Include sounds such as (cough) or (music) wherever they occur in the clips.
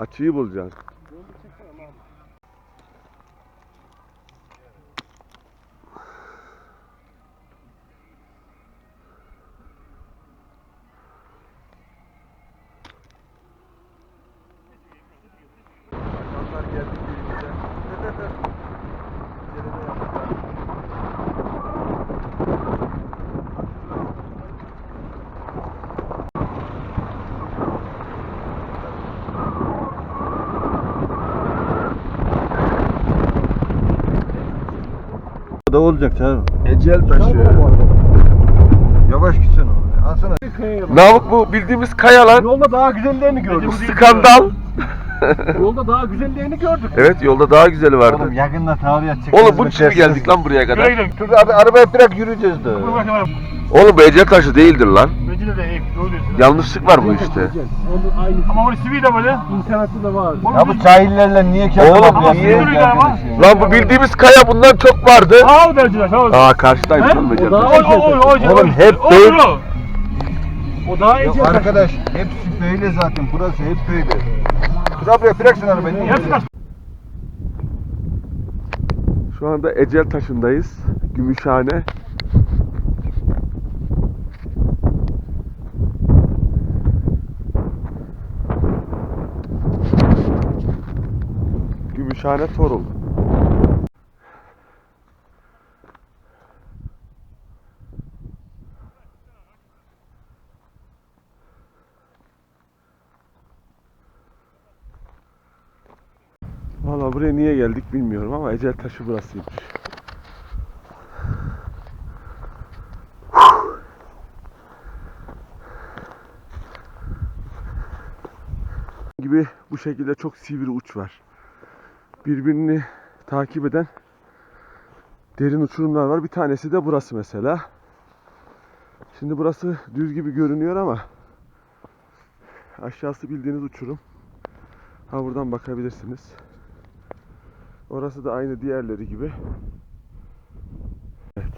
Açıyı bulacaksın. Da olacak canım. Ecel taşı. Yavaş gitsen oğlum. Alsana. Namık bu bildiğimiz kaya lan. Yolda daha güzellerini gördük. Skandal. (laughs) Yolda daha güzellerini gördük. Evet yolda daha güzeli vardı. Oğlum yakında tarihe çıkacağız. Oğlum bunun için mi geldik lan buraya kadar? Dur abi arabaya bırak yürüyeceğiz de. Oğlum bu ecel taşı değildir lan. Bence de. Doğru diyorsun. Yanlışlık var bu işte. Onun aynısı. Ama orası sivil de böyle. İnternette de var. Ya bu cahillerle niye kendini Oğlum, yapıyorsun niye? Lan bu bildiğimiz kaya bundan çok vardı. Sağ ol derciler. Sağ ol. Aa karşıdaymış He? oğlum O ecel daha- taşı. O, o, o, o, Oğlum hep o, böyle- o. O daha Yok iyi. arkadaş hepsi böyle zaten burası hep böyle. Dur abi bırak sen arabayı. Hepsi kaç. Şu anda ecel taşındayız. Gümüşhane. Gümüşhane Torul. Valla buraya niye geldik bilmiyorum ama ecel taşı burasıymış. gibi bu şekilde çok sivri uç var. Birbirini takip eden derin uçurumlar var. Bir tanesi de burası mesela. Şimdi burası düz gibi görünüyor ama aşağısı bildiğiniz uçurum. Ha buradan bakabilirsiniz. Orası da aynı diğerleri gibi. Evet.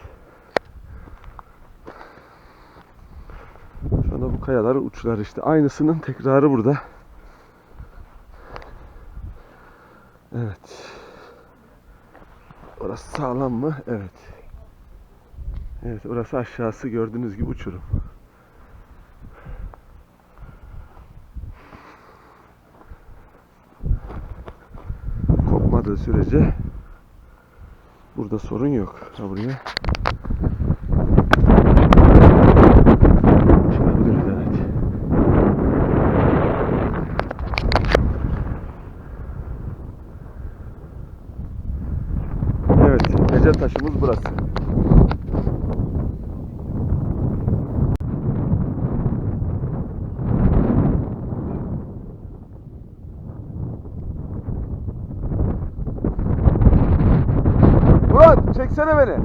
Şu anda bu kayalar uçlar işte. Aynısının tekrarı burada. Orası sağlam mı? Evet. Evet orası aşağısı gördüğünüz gibi uçurum. Kopmadığı sürece burada sorun yok. Ha buraya. Çıkabiliriz evet. Evet, ecel taşımız burası. Murat, çeksene beni.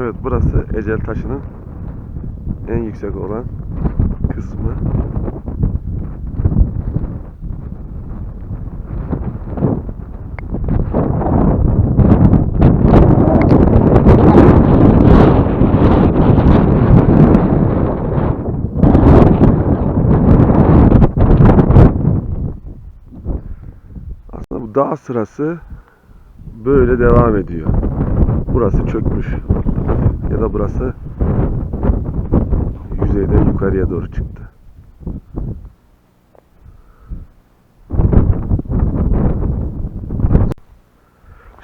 Evet, burası ecel taşının en yüksek olan kısmı. Aslında bu dağ sırası böyle devam ediyor. Burası çökmüş ya da burası yüzeyden yukarıya doğru çıktı.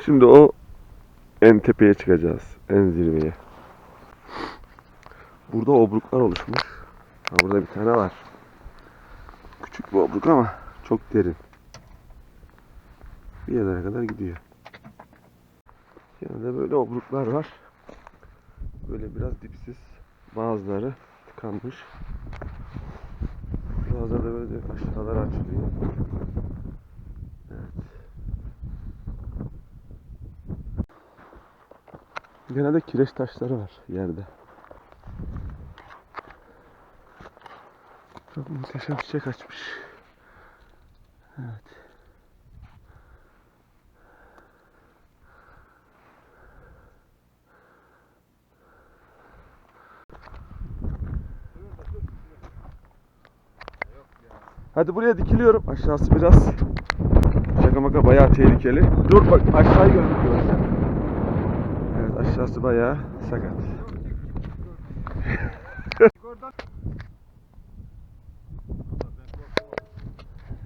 Şimdi o en tepeye çıkacağız. En zirveye. Burada obruklar oluşmuş. Burada bir tane var. Küçük bir obruk ama çok derin. Bir yerlere kadar gidiyor. Genelde böyle obruklar var. Böyle biraz dipsiz. Bazıları tıkanmış. Bazıları da böyle aşağılara açılıyor. Evet. Genelde kireç taşları var yerde. Çok muhteşem çiçek açmış. Evet. Hadi buraya dikiliyorum. Aşağısı biraz şaka maka bayağı tehlikeli. Dur bak aşağıyı gözüküyor. Evet aşağısı bayağı sakat. (laughs)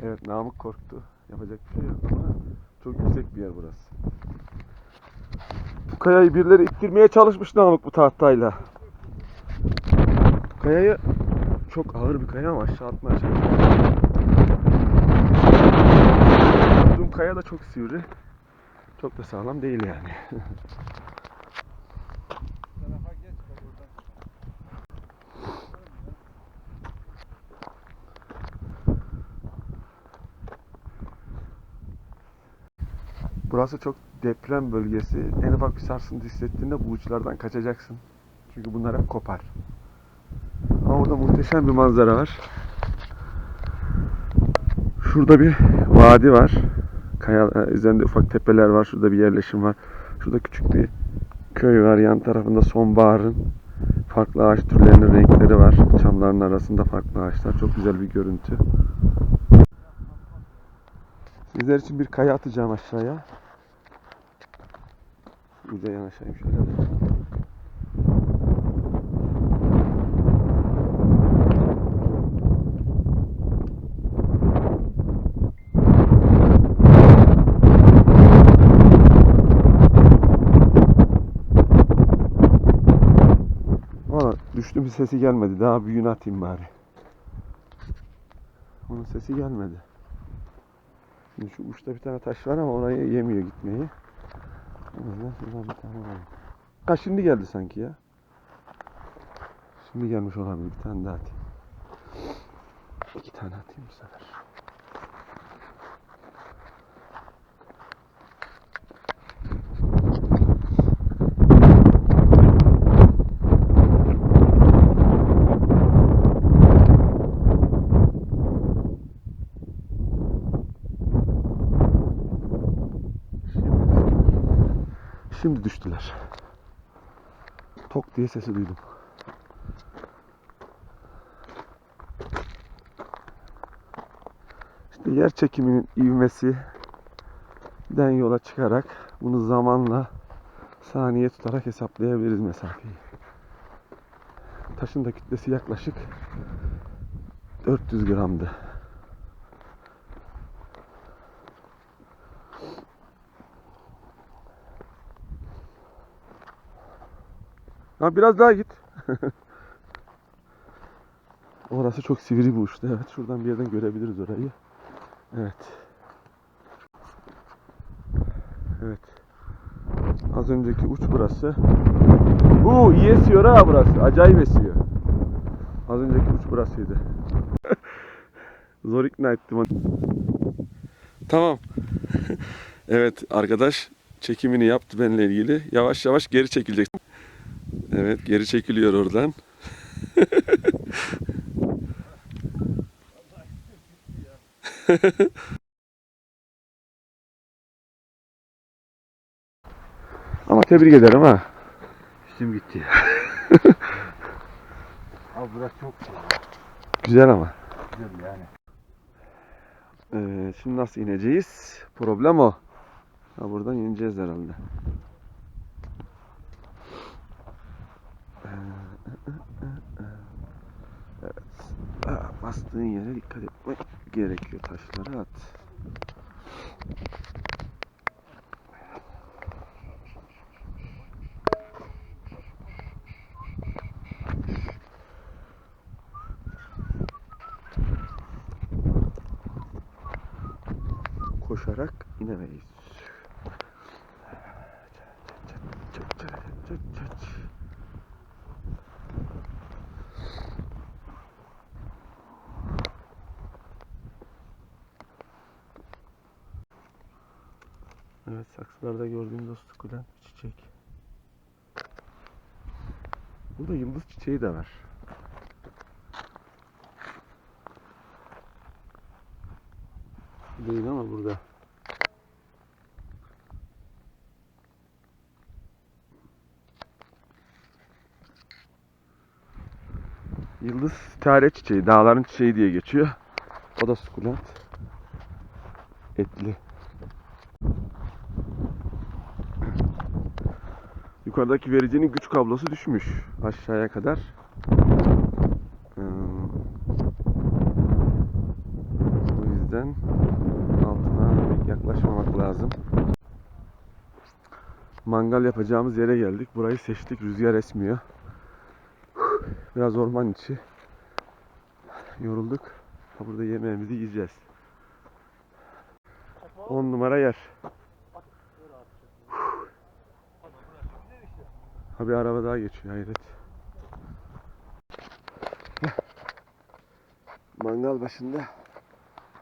evet Namık korktu. Yapacak bir şey yok ama çok yüksek bir yer burası. Bu kayayı birileri ittirmeye çalışmış Namık bu tahtayla. Kayayı çok ağır bir kaya ama aşağı atmaya çalışıyor. Durduğum kaya da çok sivri. Çok da sağlam değil yani. (laughs) Burası çok deprem bölgesi. En ufak bir sarsıntı hissettiğinde bu uçlardan kaçacaksın. Çünkü bunlar hep kopar. Burada muhteşem bir manzara var. Şurada bir vadi var. Kaya e, üzerinde ufak tepeler var. Şurada bir yerleşim var. Şurada küçük bir köy var. Yan tarafında sonbaharın farklı ağaç türlerinin renkleri var. Çamların arasında farklı ağaçlar. Çok güzel bir görüntü. Sizler için bir kaya atacağım aşağıya. Uca yanaşayım şöyle. de. Valla düştü bir sesi gelmedi. Daha büyüğünü atayım bari. Onun sesi gelmedi. Şimdi şu uçta bir tane taş var ama oraya yemiyor gitmeyi. O yüzden şuradan bir tane var. Ha şimdi geldi sanki ya. Şimdi gelmiş olabilir. Bir tane daha atayım. İki tane atayım bu sefer. Şimdi düştüler. Tok diye sesi duydum. İşte yer çekiminin ivmesinden yola çıkarak bunu zamanla saniye tutarak hesaplayabiliriz mesafeyi. Taşın da kütlesi yaklaşık 400 gramdı. Ha biraz daha git. (laughs) Orası çok sivri bir uçtu. Evet şuradan bir yerden görebiliriz orayı. Evet. Evet. Az önceki uç burası. Bu iyi esiyor ha burası. Acayip esiyor. Az önceki uç burasıydı. (laughs) Zor ikna ettim. Tamam. (laughs) evet arkadaş çekimini yaptı benimle ilgili. Yavaş yavaş geri çekilecek. Evet geri çekiliyor oradan. (laughs) Ama tebrik ederim ha. İşim gitti ya. (laughs) Abi burası çok Güzel ama. güzel yani. Ee, şimdi nasıl ineceğiz? Problem o. Ha, buradan ineceğiz herhalde. Bastığın yere dikkat etmek gerekiyor. Taşları at. Koşarak inemeyiz. Çat, çat, çat, çat, çat. Evet saksılarda gördüğümüz o sukulent bir çiçek. Burada yıldız çiçeği de var. Değil ama burada. Yıldız sitare çiçeği, dağların çiçeği diye geçiyor. O da sukulent. Etli. Yukarıdaki vericinin güç kablosu düşmüş aşağıya kadar. Hmm. O yüzden altına yaklaşmamak lazım. Mangal yapacağımız yere geldik. Burayı seçtik. Rüzgar esmiyor. Biraz orman içi. Yorulduk. Burada yemeğimizi yiyeceğiz. 10 numara yer. Ha bir araba daha geçiyor hayret. Mangal başında.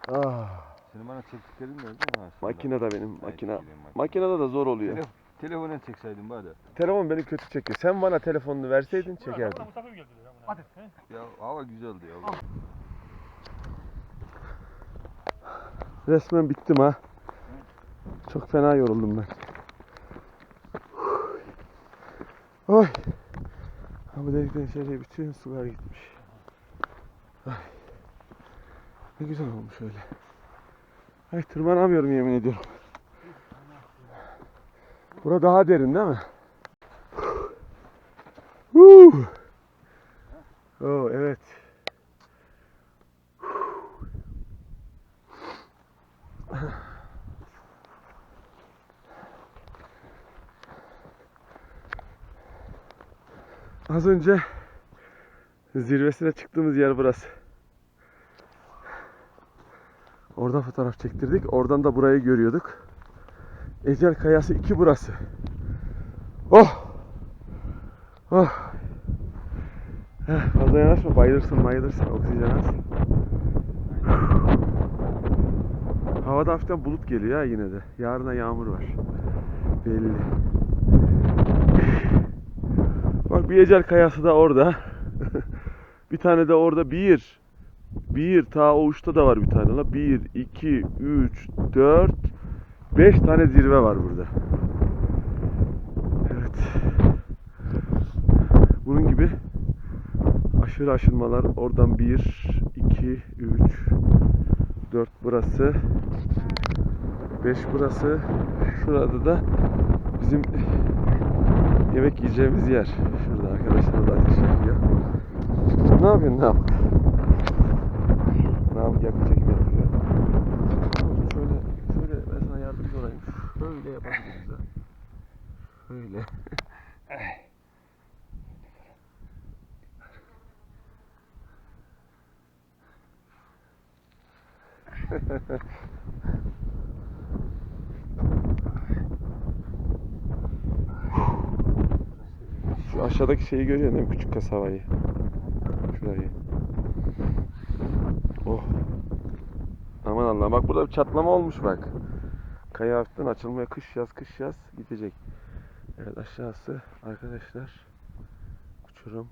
Ah, Senin bana çektiklerin makinede benim Gayet makine. iyi benim makine. Makinede de zor oluyor. Telef- Telefona çekseydin bari. Telefon beni kötü çekiyor. Sen bana telefonunu verseydin geldi. Hadi. Ya hava güzeldi ya. Resmen bittim ha. Çok fena yoruldum ben. Oy. Bu delikten içeriye bütün sular gitmiş. Ay. Ne güzel olmuş öyle. Ay tırmanamıyorum yemin ediyorum. Bura daha derin değil mi? Oh evet. Az önce zirvesine çıktığımız yer burası. Orada fotoğraf çektirdik. Oradan da burayı görüyorduk. Ecel Kayası 2 burası. Oh! Oh! Heh, fazla yanaşma bayılırsın bayılırsın oksijen az. Havada hafiften bulut geliyor ha yine de. Yarına yağmur var. Belli. Bak bir ecel kayası da orada. (laughs) bir tane de orada bir. Bir ta o uçta da var bir tane la. Bir, iki, üç, dört, beş tane zirve var burada. Evet. Bunun gibi aşırı aşınmalar oradan bir, iki, üç, dört burası. Beş burası. Şurada da bizim yemek yiyeceğimiz yer. Arkadaşlar da ateş yakıyor. Ne yapıyorsun? Ne yap? Ne yap? Yakın çekim yapıyor. Şöyle, şöyle ben sana yardımcı olayım. Şöyle yapabiliriz ha. Şöyle. (laughs) Şu aşağıdaki şeyi görüyorsun değil mi? Küçük kasabayı. Şurayı. Oh. Aman Allah bak burada bir çatlama olmuş bak. Kaya hafiften açılmaya kış yaz kış yaz gidecek. Evet aşağısı arkadaşlar. Uçurum.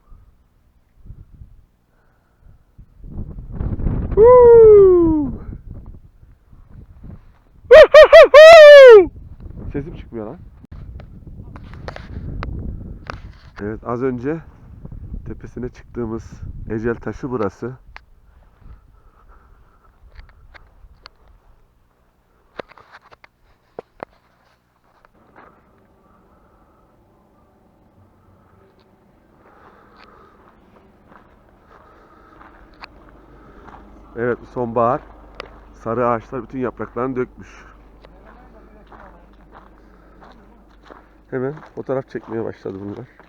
(laughs) Sesim çıkmıyor lan. Evet az önce tepesine çıktığımız ecel taşı burası. Evet sonbahar. Sarı ağaçlar bütün yapraklarını dökmüş. Hemen fotoğraf çekmeye başladı bunlar.